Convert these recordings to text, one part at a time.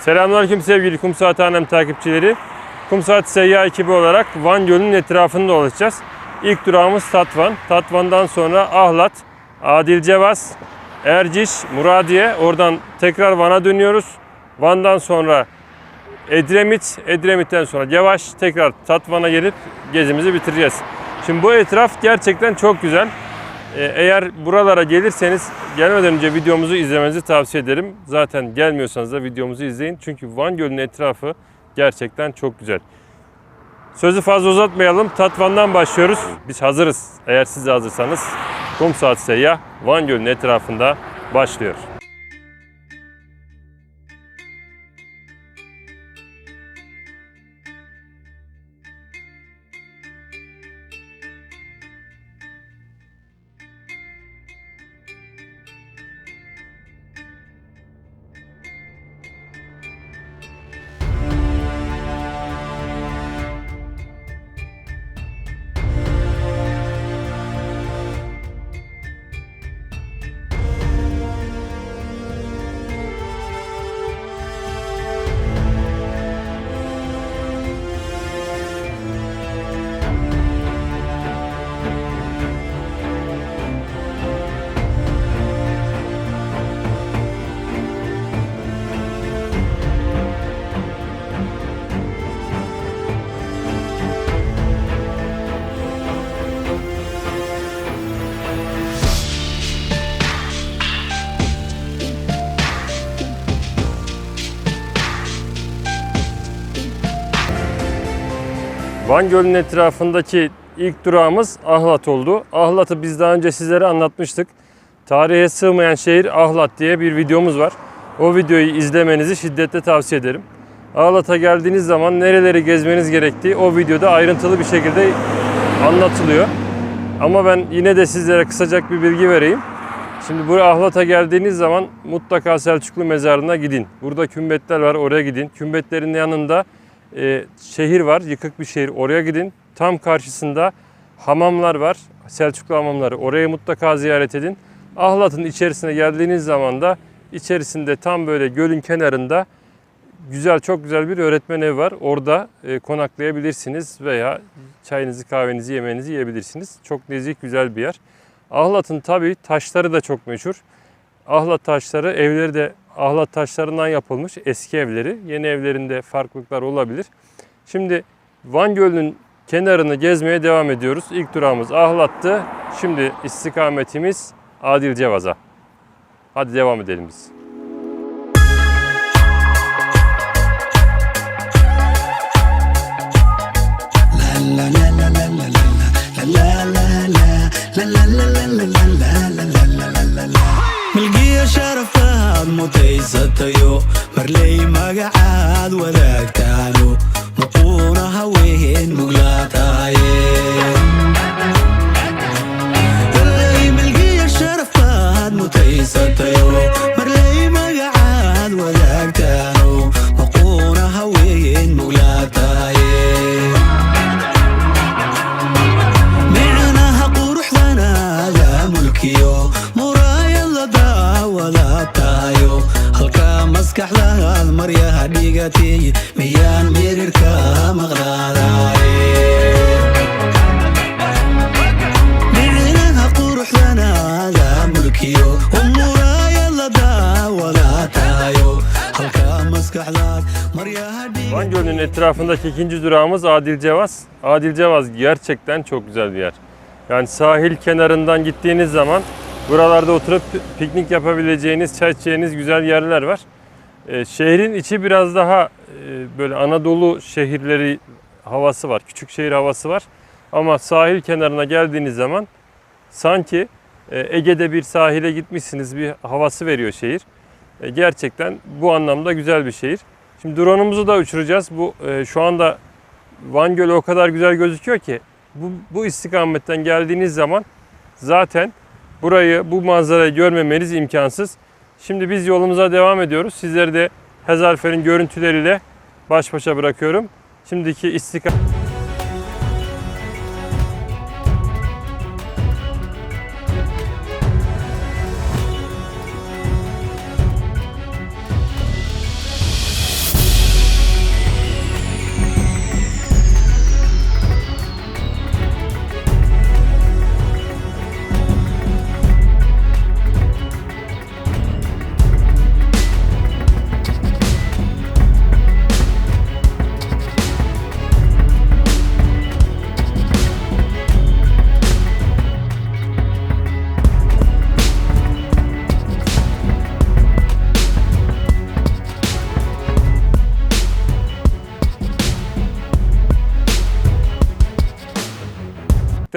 Selamünaleyküm sevgili Kum Saati Hanem takipçileri. Kum Saati Seyyah ekibi olarak Van Gölü'nün etrafında dolaşacağız. İlk durağımız Tatvan. Tatvan'dan sonra Ahlat, Adilcevaz, Erciş, Muradiye. Oradan tekrar Van'a dönüyoruz. Van'dan sonra Edremit, Edremit'ten sonra Yavaş tekrar Tatvan'a gelip gezimizi bitireceğiz. Şimdi bu etraf gerçekten çok güzel. Ee, Eğer buralara gelirseniz gelmeden önce videomuzu izlemenizi tavsiye ederim. Zaten gelmiyorsanız da videomuzu izleyin. Çünkü Van Gölü'nün etrafı gerçekten çok güzel. Sözü fazla uzatmayalım. Tatvan'dan başlıyoruz. Biz hazırız. Eğer siz de hazırsanız Kum Saat Seyyah Van Gölü'nün etrafında başlıyor. Van Gölü'nün etrafındaki ilk durağımız Ahlat oldu. Ahlat'ı biz daha önce sizlere anlatmıştık. Tarihe sığmayan şehir Ahlat diye bir videomuz var. O videoyu izlemenizi şiddetle tavsiye ederim. Ahlat'a geldiğiniz zaman nereleri gezmeniz gerektiği o videoda ayrıntılı bir şekilde anlatılıyor. Ama ben yine de sizlere kısacak bir bilgi vereyim. Şimdi buraya Ahlat'a geldiğiniz zaman mutlaka Selçuklu mezarına gidin. Burada kümbetler var oraya gidin. Kümbetlerin yanında e, şehir var, yıkık bir şehir. Oraya gidin. Tam karşısında hamamlar var. Selçuklu hamamları. Orayı mutlaka ziyaret edin. Ahlat'ın içerisine geldiğiniz zaman da içerisinde tam böyle gölün kenarında güzel, çok güzel bir öğretmen evi var. Orada e, konaklayabilirsiniz veya çayınızı, kahvenizi, yemeğinizi yiyebilirsiniz. Çok nezih, güzel bir yer. Ahlat'ın tabii taşları da çok meşhur. Ahlat taşları, evleri de ahlat taşlarından yapılmış eski evleri. Yeni evlerinde farklılıklar olabilir. Şimdi Van Gölü'nün kenarını gezmeye devam ediyoruz. İlk durağımız Ahlat'tı. Şimdi istikametimiz Adilcevaz'a. Hadi devam edelim biz. milgiya sharafaad mutaysatayo marley magacaad wadaagtaano muquuna haween muglaataaye milgiya sharafaad mutaysatayo marley magacaad wadaagtaano muquuna maqnaadaye micnaha quruxdanaada mulkiyo muraayada daawada tahayo halkaa maskaxdaad maryaha dhigatay Van Gölü'nün etrafındaki ikinci durağımız Adilcevaz. Adilcevaz gerçekten çok güzel bir yer. Yani sahil kenarından gittiğiniz zaman buralarda oturup piknik yapabileceğiniz, çay içeceğiniz güzel yerler var. Ee, şehrin içi biraz daha e, böyle Anadolu şehirleri havası var, küçük şehir havası var. Ama sahil kenarına geldiğiniz zaman sanki e, Ege'de bir sahile gitmişsiniz bir havası veriyor şehir. E, gerçekten bu anlamda güzel bir şehir. Şimdi drone'umuzu da uçuracağız. Bu e, şu anda Van Gölü o kadar güzel gözüküyor ki bu, bu istikametten geldiğiniz zaman zaten burayı, bu manzarayı görmemeniz imkansız. Şimdi biz yolumuza devam ediyoruz. Sizleri de Hezarfer'in görüntüleriyle baş başa bırakıyorum. Şimdiki istikamet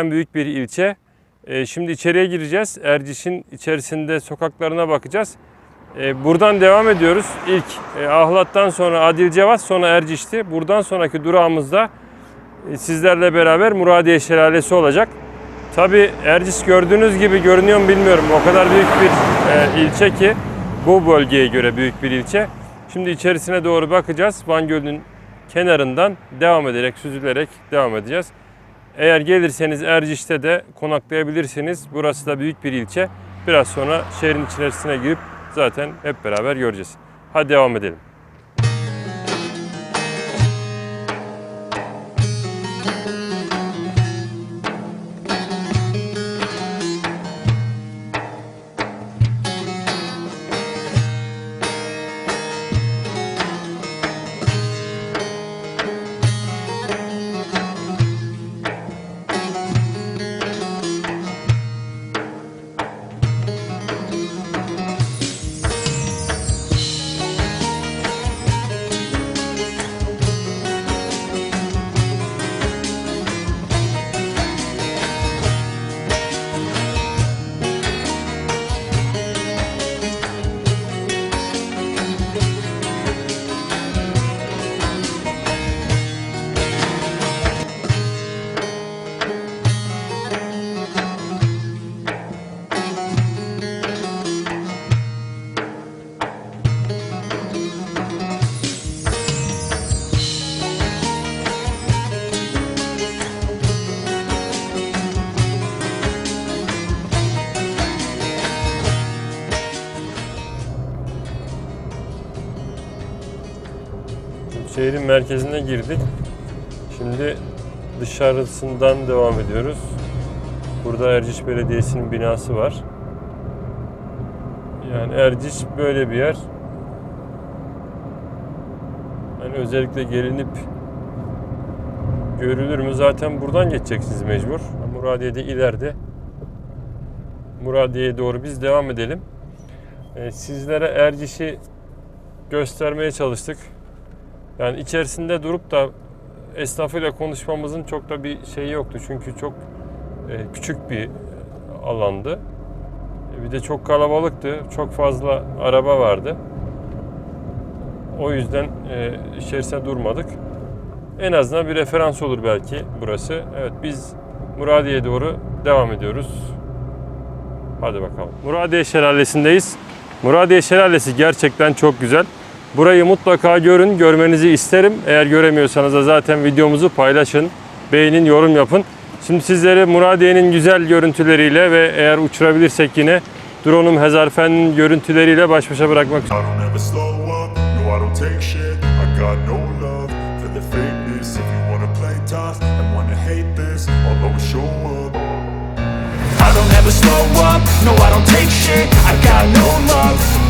gerçekten büyük bir ilçe. E, şimdi içeriye gireceğiz. Erciş'in içerisinde sokaklarına bakacağız. E, buradan devam ediyoruz. İlk e, Ahlat'tan sonra Adil Cevat sonra Erciş'ti. Buradan sonraki durağımızda sizlerle beraber Muradiye Şelalesi olacak. Tabi Erciş gördüğünüz gibi görünüyor mu bilmiyorum. O kadar büyük bir ilçe ki bu bölgeye göre büyük bir ilçe. Şimdi içerisine doğru bakacağız. Van Gölü'nün kenarından devam ederek, süzülerek devam edeceğiz. Eğer gelirseniz Erciş'te de konaklayabilirsiniz. Burası da büyük bir ilçe. Biraz sonra şehrin içerisine girip zaten hep beraber göreceğiz. Hadi devam edelim. Şehrin merkezine girdik. Şimdi dışarısından devam ediyoruz. Burada Erciş Belediyesi'nin binası var. Yani Erciş böyle bir yer. Yani özellikle gelinip görülür mü? Zaten buradan geçeceksiniz mecbur. Muradiye'de ileride. Muradiye'ye doğru biz devam edelim. Ee, sizlere Erciş'i göstermeye çalıştık. Yani içerisinde durup da esnafıyla konuşmamızın çok da bir şeyi yoktu. Çünkü çok e, küçük bir alandı. E, Bir de çok kalabalıktı. Çok fazla araba vardı. O yüzden e, içerisine durmadık. En azından bir referans olur belki burası. Evet biz Muradiye'ye doğru devam ediyoruz. Hadi bakalım. Muradiye Şelalesi'ndeyiz. Muradiye Şelalesi gerçekten çok güzel. Burayı mutlaka görün, görmenizi isterim. Eğer göremiyorsanız da zaten videomuzu paylaşın, beğenin, yorum yapın. Şimdi sizleri Muradiye'nin güzel görüntüleriyle ve eğer uçurabilirsek yine drone'um Hezarfen'in görüntüleriyle baş başa bırakmak I don't ever slow up, no I don't ever slow up, no I don't take shit. I got no love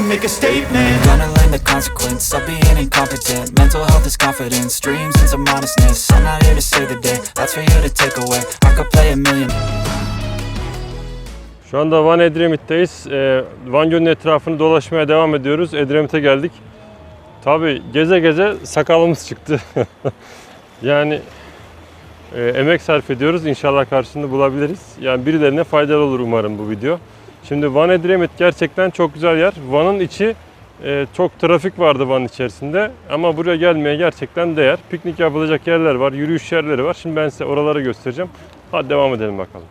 and make a statement Gonna learn the consequence of being incompetent Mental health is confidence, dreams and some honestness I'm not here to save the day, that's for you to take away I could play a million Şu anda Van Edremit'teyiz. Ee, Van Gölü'nün etrafını dolaşmaya devam ediyoruz. Edremit'e geldik. Tabi geze geze sakalımız çıktı. yani e, emek sarf ediyoruz. İnşallah karşılığını bulabiliriz. Yani birilerine faydalı olur umarım bu video. Şimdi Van Edremit gerçekten çok güzel yer. Van'ın içi e, çok trafik vardı Van içerisinde. Ama buraya gelmeye gerçekten değer. Piknik yapılacak yerler var, yürüyüş yerleri var. Şimdi ben size oraları göstereceğim. Hadi devam edelim bakalım.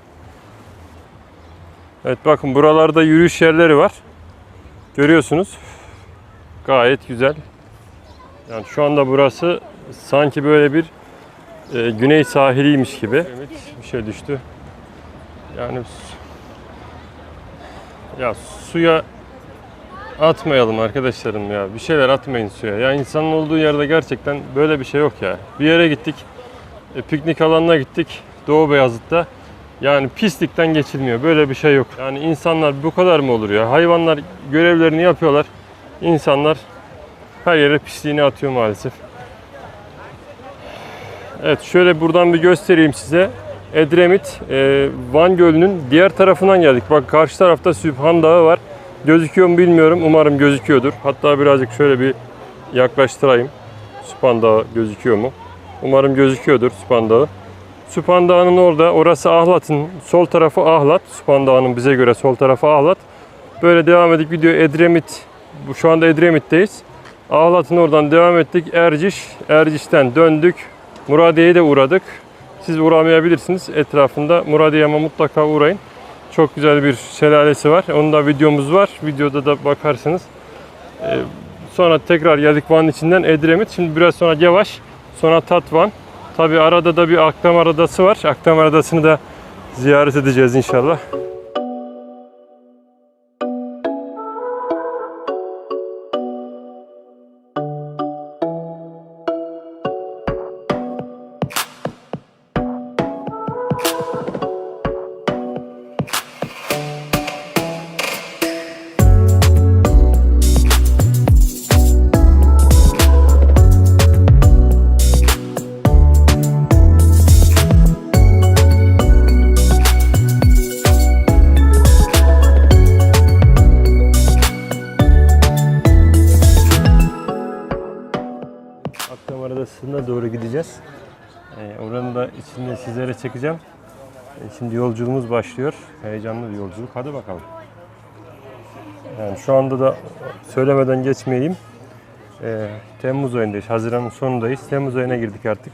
Evet bakın buralarda yürüyüş yerleri var. Görüyorsunuz. Gayet güzel. Yani şu anda burası sanki böyle bir e, güney sahiliymiş gibi. Evet, bir şey düştü. Yani ya suya atmayalım arkadaşlarım ya. Bir şeyler atmayın suya. Ya insanın olduğu yerde gerçekten böyle bir şey yok ya. Bir yere gittik. e, piknik alanına gittik. Doğu Beyazıt'ta. Yani pislikten geçilmiyor. Böyle bir şey yok. Yani insanlar bu kadar mı olur ya? Hayvanlar görevlerini yapıyorlar. İnsanlar her yere pisliğini atıyor maalesef. Evet şöyle buradan bir göstereyim size. Edremit, e, Van Gölü'nün diğer tarafından geldik. Bak karşı tarafta Sübhan Dağı var. Gözüküyor mu bilmiyorum. Umarım gözüküyordur. Hatta birazcık şöyle bir yaklaştırayım. Sübhan Dağı gözüküyor mu? Umarım gözüküyordur Sübhan Dağı. Sübhan Dağı'nın orada, orası Ahlat'ın, sol tarafı Ahlat. Sübhan Dağı'nın bize göre sol tarafı Ahlat. Böyle devam edip gidiyor Edremit. Şu anda Edremit'teyiz. Ahlat'ın oradan devam ettik. Erciş, Erciş'ten döndük. Muradiye'ye de uğradık. Siz uğramayabilirsiniz. Etrafında Muradiye'ye ama mutlaka uğrayın. Çok güzel bir şelalesi var. Onun da videomuz var. Videoda da bakarsınız. Ee, sonra tekrar geldik içinden Edremit. Şimdi biraz sonra Yavaş. Sonra Tatvan. Tabi arada da bir Akdamar Adası var. Akdamar Adası'nı da ziyaret edeceğiz inşallah. Çekeceğim. Ee, şimdi yolculuğumuz başlıyor. Heyecanlı bir yolculuk. Hadi bakalım. Yani şu anda da söylemeden geçmeyeyim. Ee, Temmuz ayındayız. Haziran'ın sonundayız. Temmuz ayına girdik artık.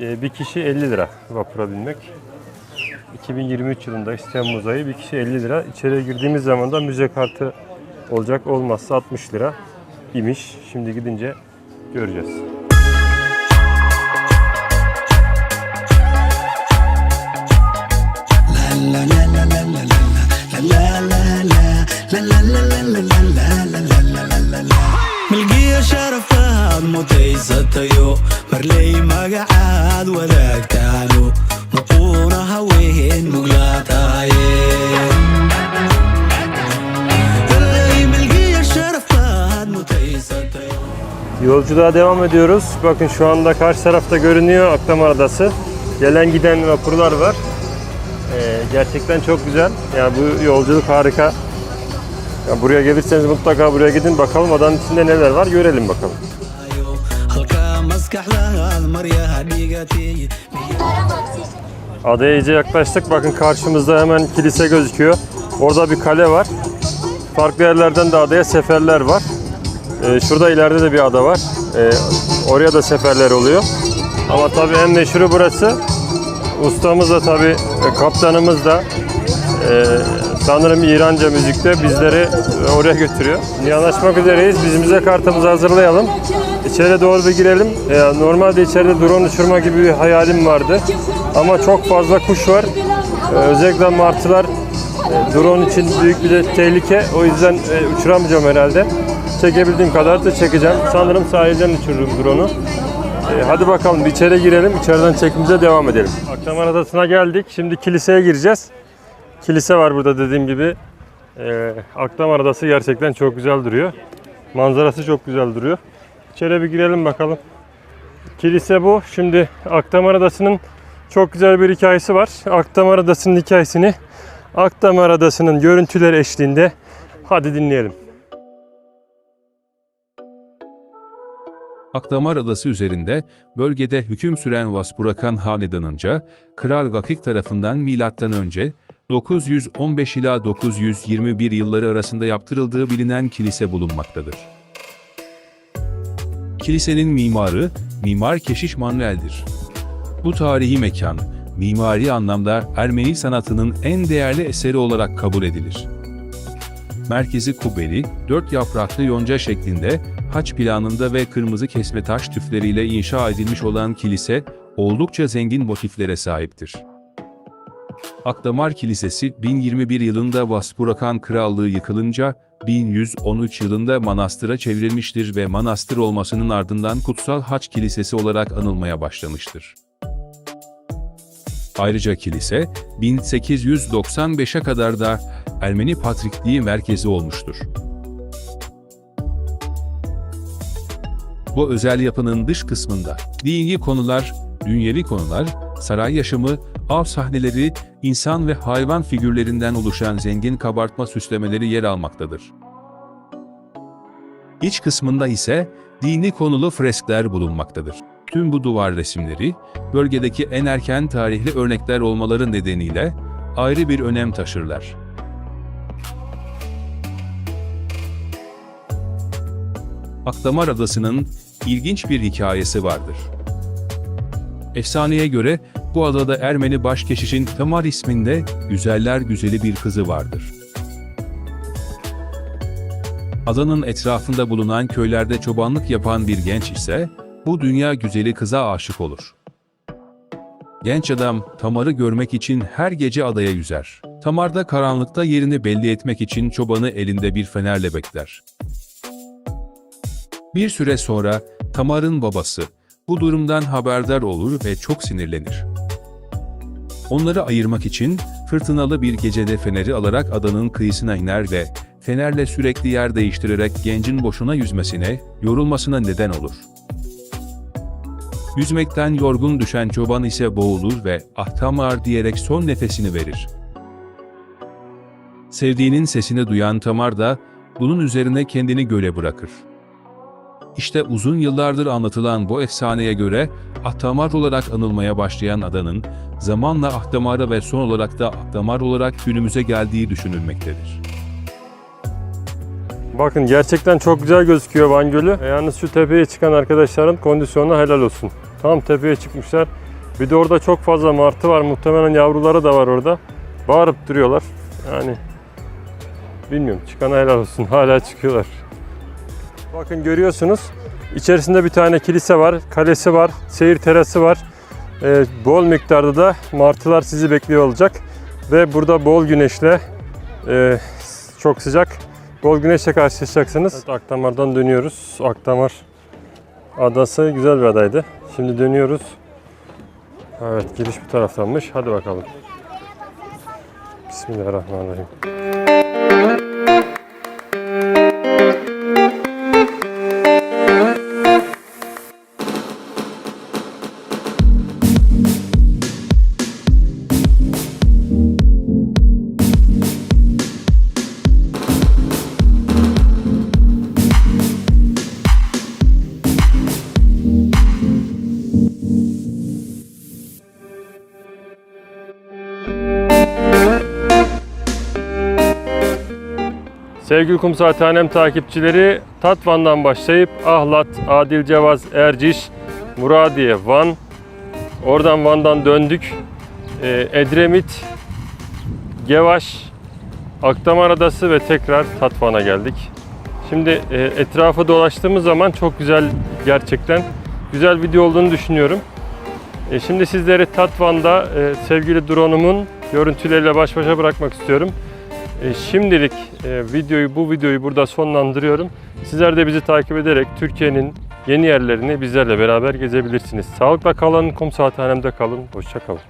Ee, bir kişi 50 lira vapura binmek. 2023 yılındayız. Temmuz ayı. Bir kişi 50 lira. İçeriye girdiğimiz zaman da müze kartı olacak. Olmazsa 60 lira imiş. Şimdi gidince göreceğiz. Yolculuğa devam ediyoruz. Bakın şu anda karşı tarafta görünüyor Akdamar Adası. Gelen giden vapurlar var. Ee, gerçekten çok güzel. Yani bu yolculuk harika. Ya buraya gelirseniz mutlaka buraya gidin bakalım adanın içinde neler var görelim bakalım. Adaya iyice yaklaştık. Bakın karşımızda hemen kilise gözüküyor. Orada bir kale var. Farklı yerlerden de adaya seferler var. Ee, şurada ileride de bir ada var. Ee, oraya da seferler oluyor. Ama tabii en meşhuru burası. Ustamız da tabii e, kaptanımız da e, sanırım İranca müzikte bizleri e, oraya götürüyor. Yanaşmak üzereyiz. Biz bize kartımızı hazırlayalım. İçeri doğru bir girelim. E, normalde içeride drone uçurma gibi bir hayalim vardı. Ama çok fazla kuş var. E, özellikle martılar e, drone için büyük bir tehlike. O yüzden e, uçuramayacağım herhalde. Çekebildiğim kadar da çekeceğim. Sanırım sahilden uçururum drone'u. E, hadi bakalım içeri girelim. İçeriden çekimize devam edelim. Akdamar Adası'na geldik. Şimdi kiliseye gireceğiz. Kilise var burada dediğim gibi. E, Akdamar Adası gerçekten çok güzel duruyor. Manzarası çok güzel duruyor. İçeri bir girelim bakalım. Kilise bu. Şimdi Akdamar Adası'nın çok güzel bir hikayesi var. Akdamar Adası'nın hikayesini Akdamar Adası'nın görüntüler eşliğinde hadi dinleyelim. Akdamar Adası üzerinde bölgede hüküm süren Vaspurakan Hanedanınca Kral Vakik tarafından önce 915 ila 921 yılları arasında yaptırıldığı bilinen kilise bulunmaktadır. Kilisenin mimarı Mimar Keşiş Manuel'dir. Bu tarihi mekan, mimari anlamda Ermeni sanatının en değerli eseri olarak kabul edilir. Merkezi kubbeli, dört yapraklı yonca şeklinde, haç planında ve kırmızı kesme taş tüfleriyle inşa edilmiş olan kilise, oldukça zengin motiflere sahiptir. Akdamar Kilisesi 1021 yılında Vaspurakan Krallığı yıkılınca 1113 yılında manastıra çevrilmiştir ve manastır olmasının ardından Kutsal Haç Kilisesi olarak anılmaya başlamıştır. Ayrıca kilise 1895'e kadar da Ermeni Patrikliği merkezi olmuştur. Bu özel yapının dış kısmında dini konular, dünyevi konular, saray yaşamı, av sahneleri, insan ve hayvan figürlerinden oluşan zengin kabartma süslemeleri yer almaktadır. İç kısmında ise dini konulu freskler bulunmaktadır. Tüm bu duvar resimleri, bölgedeki en erken tarihli örnekler olmaları nedeniyle ayrı bir önem taşırlar. Akdamar Adası'nın ilginç bir hikayesi vardır. Efsaneye göre bu adada Ermeni başkeşişin Tamar isminde güzeller güzeli bir kızı vardır. Adanın etrafında bulunan köylerde çobanlık yapan bir genç ise bu dünya güzeli kıza aşık olur. Genç adam Tamar'ı görmek için her gece adaya yüzer. Tamar da karanlıkta yerini belli etmek için çobanı elinde bir fenerle bekler. Bir süre sonra Tamar'ın babası bu durumdan haberdar olur ve çok sinirlenir. Onları ayırmak için fırtınalı bir gecede feneri alarak adanın kıyısına iner ve fenerle sürekli yer değiştirerek gencin boşuna yüzmesine, yorulmasına neden olur. Yüzmekten yorgun düşen çoban ise boğulur ve ah Tamar diyerek son nefesini verir. Sevdiğinin sesini duyan Tamar da bunun üzerine kendini göle bırakır. İşte uzun yıllardır anlatılan bu efsaneye göre Ahtamar olarak anılmaya başlayan adanın zamanla Ahtamar'a ve son olarak da Ahtamar olarak günümüze geldiği düşünülmektedir. Bakın gerçekten çok güzel gözüküyor Van Gölü. E, Yalnız şu tepeye çıkan arkadaşların kondisyonuna helal olsun. Tam tepeye çıkmışlar. Bir de orada çok fazla martı var. Muhtemelen yavruları da var orada. Bağırıp duruyorlar. Yani bilmiyorum çıkana helal olsun. Hala çıkıyorlar. Bakın görüyorsunuz. İçerisinde bir tane kilise var, kalesi var, seyir terası var. Ee, bol miktarda da martılar sizi bekliyor olacak. Ve burada bol güneşle e, çok sıcak bol güneşle karşılaşacaksınız. Evet, Akdamar'dan dönüyoruz. Akdamar adası güzel bir adaydı. Şimdi dönüyoruz. Evet giriş bu taraftanmış. Hadi bakalım. Bismillahirrahmanirrahim. Sevgili Kum Saathanem takipçileri Tatvan'dan başlayıp Ahlat, Adil Cevaz, Erciş, Muradiye, Van, oradan Van'dan döndük. Ee, Edremit, Gevaş, Akdamar Adası ve tekrar Tatvan'a geldik. Şimdi e, etrafı dolaştığımız zaman çok güzel gerçekten güzel video olduğunu düşünüyorum. E, şimdi sizleri Tatvan'da e, sevgili drone'umun görüntüleriyle baş başa bırakmak istiyorum. E, Şimdilik e, videoyu bu videoyu burada sonlandırıyorum. Sizler de bizi takip ederek Türkiye'nin yeni yerlerini bizlerle beraber gezebilirsiniz. Sağlıkla kalın, kum saathanemde kalın. Hoşça kalın.